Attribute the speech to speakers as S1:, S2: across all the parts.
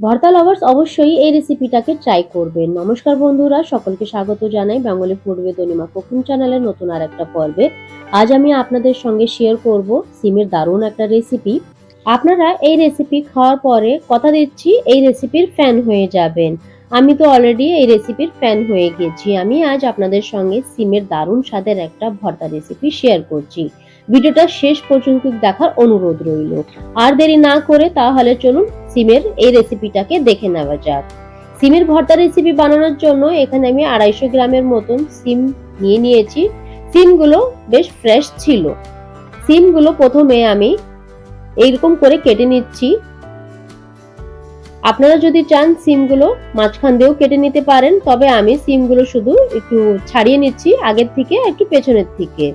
S1: ভর্তা লাভার্স অবশ্যই এই রেসিপিটাকে ট্রাই করবেন। নমস্কার বন্ধুরা, সকলকে স্বাগত জানাই Bengali food with Anima cooking চ্যানেলের নতুন আর একটা পর্বে। আজ আমি আপনাদের সঙ্গে শেয়ার করব সিমের দারুণ একটা রেসিপি আপনারা এই রেসিপি খাওয়ার পরে কথা দিচ্ছি, এই রেসিপির ফ্যান হয়ে যাবেন। আমি তো অলরেডি এই রেসিপির ফ্যান হয়ে গেছি। আমি আজ আপনাদের সঙ্গে সিমের দারুণ স্বাদের একটা ভর্তা রেসিপি শেয়ার করছি। ভিডিওটা শেষ পর্যন্ত দেখার অনুরোধ রইল। আর দেরি না করে তাহলে চলুন সিমের এই রেসিপিটাকে দেখে নেওয়া যাক। সিমের ভর্তা রেসিপি বানানোর জন্য এখানে আমি আড়াইশো গ্রামের মতন সিম নিয়ে নিয়েছি। সিমগুলো বেশ ফ্রেশ ছিল। সিমগুলো প্রথমে আমি এইরকম করে কেটে নিচ্ছি। আপনারা যদি চান সিমগুলো মাঝখান দিয়েও কেটে নিতে পারেন, তবে আমি সিমগুলো শুধু একটু ছাড়িয়ে নিচ্ছি, আগের থেকে একটু পেছনের থেকে।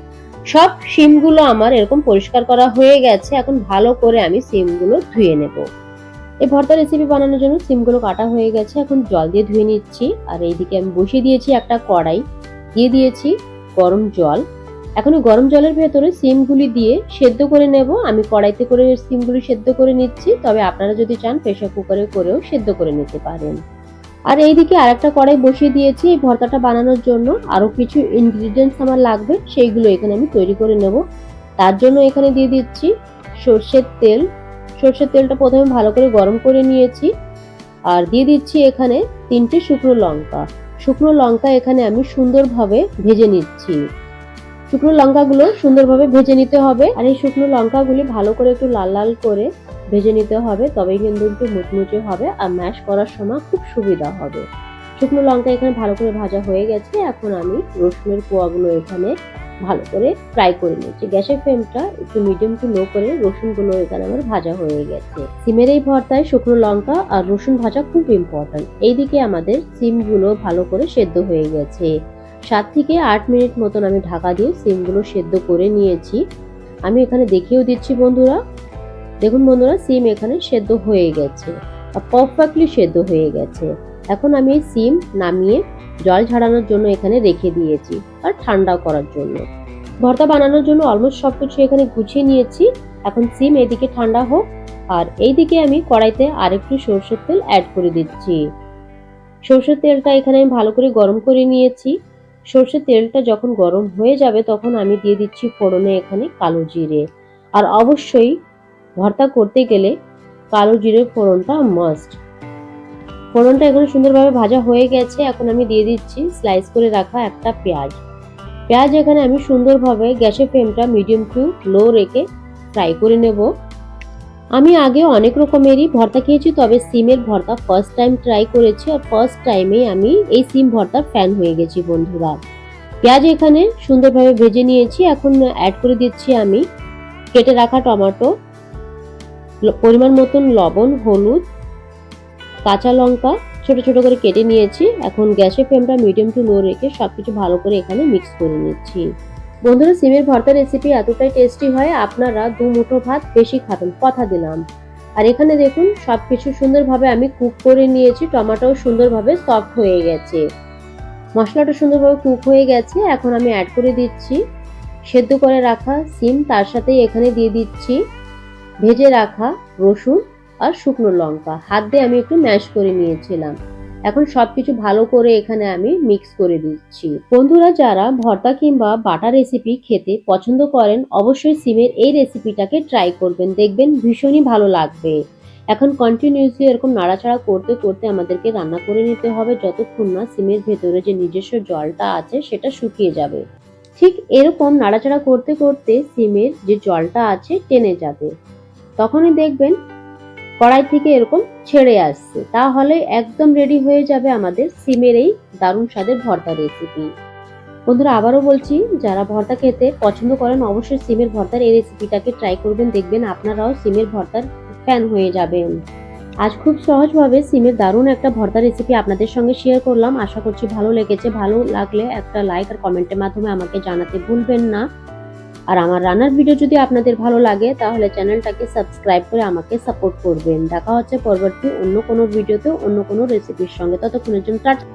S1: সব সিমগুলো আমার এরকম পরিষ্কার করা হয়ে গেছে, এখন ভালো করে আমি সিমগুলো ধুয়ে নেব। এই ভর্তা রেসিপি বানানোর জন্য সিমগুলো কাটা হয়ে গেছে, এখন জল দিয়ে ধুয়ে নিচ্ছি। আর এইদিকে আমি বসিয়ে দিয়েছি একটা কড়াই, দিয়ে দিয়েছি গরম জল। এখন গরম জলের ভেতরে সিমগুলি দিয়ে সেদ্ধ করে নেব। আমি কড়াইতে করে সিমগুলি সেদ্ধ করে নিচ্ছি, তবে আপনারা যদি চান প্রেশার কুকারে করেও সেদ্ধ করে নিতে পারেন। আর এইদিকে আরেকটা কড়াই বসিয়ে দিয়েছি এই ভর্তাটা বানানোর জন্য। আরও কিছু ইনগ্রিডিয়েন্টস আমার লাগবে, সেইগুলো এখানে আমি তৈরি করে নেব। তার জন্য এখানে দিয়ে দিচ্ছি সর্ষের তেল। সর্ষের তেলটা প্রথমে ভালো করে গরম করে নিয়েছি। আর দিয়ে দিচ্ছি এখানে তিনটে শুকনো লঙ্কা। শুকনো লঙ্কা এখানে আমি সুন্দরভাবে ভেজে নিচ্ছি। শুকনো লঙ্কাগুলো সুন্দরভাবে ভেজে নিতে হবে। আর এই শুকনো লঙ্কাগুলি ভালো করে একটু লাল লাল করে ভেজে নিতে হবে, তবেই কিন্তু একটু মুচমুচে হবে আর ম্যাশ করার সময় খুব সুবিধা হবে। শুকনো লঙ্কা এখানে ভালো করে ভাজা হয়ে গেছে, এখন আমি রসুনের কোয়াগুলো এখানে ভালো করে ফ্রাই করে নিচ্ছি। গ্যাসের ফ্লেমটা একটু মিডিয়াম টু লো করে রসুনগুলো এখানে আমার ভাজা হয়ে গেছে। সিমের এই ভর্তায় শুকনো লঙ্কা আর রসুন ভাজা খুব ইম্পর্ট্যান্ট এইদিকে আমাদের সিমগুলো ভালো করে সেদ্ধ হয়ে গেছে। সাত থেকে আট মিনিট মতন আমি ঢাকা দিয়ে সিমগুলো সেদ্ধ করে নিয়েছি। আমি এখানে দেখিয়েও দিচ্ছি বন্ধুরা দেখুন বন্ধুরা, সিম এখানে সেদ্ধ হয়ে গেছে পারফেক্টলি সেদ্ধ হয়ে গেছে। এখন আমি এই সিম নামিয়ে জল ঝাড়ানোর জন্য এখানে রেখে দিয়েছি, আর ঠান্ডা করার জন্য। ভর্তা বানানোর জন্য অলমোস্ট সব কিছু এখানে গুছিয়ে নিয়েছি। এখন সিম এদিকে ঠান্ডা হোক, আর এইদিকে আমি কড়াইতে আরেকটু সরষের তেল অ্যাড করে দিচ্ছি। সরষের তেলটা এখানে আমি ভালো করে গরম করে নিয়েছি। সর্ষের তেলটা যখন গরম হয়ে যাবে, তখন আমি দিয়ে দিচ্ছি ফোড়নে এখানে কালো জিরে। আর অবশ্যই ভর্তা করতে গেলে কালো জিরের ফোড়নটা মাস্ট ফোড়নটা এখন সুন্দরভাবে ভাজা হয়ে গেছে। এখন আমি দিয়ে দিচ্ছি স্লাইস করে রাখা একটা পেঁয়াজ। পেঁয়াজ এখানে আমি সুন্দরভাবে গ্যাসের ফ্লেমটা মিডিয়াম টু লো রেখে ফ্রাই করে নেব। আমি আগে অনেক রকমেরই ভর্তা খেয়েছি, তবে সিমের ভর্তা ফার্স্ট টাইম ট্রাই করেছি আর ফার্স্ট টাইমে আমি এই সিম ভর্তার ফ্যান হয়ে গেছি বন্ধুরা। পেঁয়াজ এখানে সুন্দরভাবে ভেজে নিয়েছি। এখন অ্যাড করে দিচ্ছি আমি কেটে রাখা টমেটো। পরিমাণ মতন লবণ, হলুদ, কাঁচা লঙ্কা ছোট ছোট করে কেটে নিয়েছি। এখন গ্যাসের ফ্লেমটা মিডিয়াম টু লো রেখে সব কিছু ভালো করে এখানে মিক্স করে নিচ্ছি। বন্ধুরা, সিমের ভর্তা রেসিপি এতটাই টেস্টি হয়, আপনারা দু মুঠো ভাত বেশি খাবেন, কথা দিলাম। আর এখানে দেখুন সব কিছু সুন্দরভাবে আমি কুক করে নিয়েছি, টমাটোও সুন্দরভাবে সফট হয়ে গেছে। মশলাটা সুন্দরভাবে কুক হয়ে গেছে, এখন আমি অ্যাড করে দিচ্ছি। সেদ্ধ করে রাখা সিম, তার সাথে এখানে দিয়ে দিচ্ছি। ভেজে রাখা রসুন আর শুকনো লঙ্কা। হাত দিয়ে আমি একটু ম্যাশ করে নিয়েছিলাম। এখন সবকিছু ভালো করে এখানে আমি মিক্স করে দিচ্ছি। বন্ধুরা, যারা ভর্তা কিংবা বাটা রেসিপি খেতে পছন্দ করেন, অবশ্যই সিমের এই রেসিপিটাকে ট্রাই করবেন। দেখবেন ভীষণই ভালো লাগবে। এখন কন্টিনিউসলি এরকম নাড়াচাড়া করতে করতে আমাদেরকে রান্না করে নিতে হবে। যতক্ষণ না সিমের ভেতরে যে নিজস্ব জলটা আছে, সেটা শুকিয়ে যাবে। ঠিক এরকম নাড়াচাড়া করতে করতে সিমের যে জলটা আছে, টেনে যাবে। তখনই দেখবেন কড়াই থেকে এরকম ছেড়ে আসছে। তাহলে একদম রেডি হয়ে যাবে আমাদের সিমের এই দারুণ স্বাদের ভর্তা রেসিপি বন্ধুরা, আবারও বলছি, যারা ভর্তা খেতে পছন্দ করেন, অবশ্যই সিমের ভর্তার এই রেসিপিটাকে ট্রাই করবেন, দেখবেন আপনারাও সিমের ভর্তার ফ্যান হয়ে যাবেন। আজ খুব সহজভাবে সিমের দারুণ একটা ভর্তা রেসিপি আপনাদের সঙ্গে শেয়ার করলাম। আশা করছি ভালো লেগেছে। ভালো লাগলে একটা লাইক আর কমেন্টের মাধ্যমে আমাকে জানাতে ভুলবেন না। আর আমার রান্নার ভিডিও যদি আপনাদের ভালো লাগে, তাহলে চ্যানেলটাকে সাবস্ক্রাইব করে আমাকে সাপোর্ট করবেন। দেখা হচ্ছে পরবর্তী অন্য কোনো ভিডিওতে অন্য কোনো রেসিপির সঙ্গে। ততক্ষণের জন্য টাটা।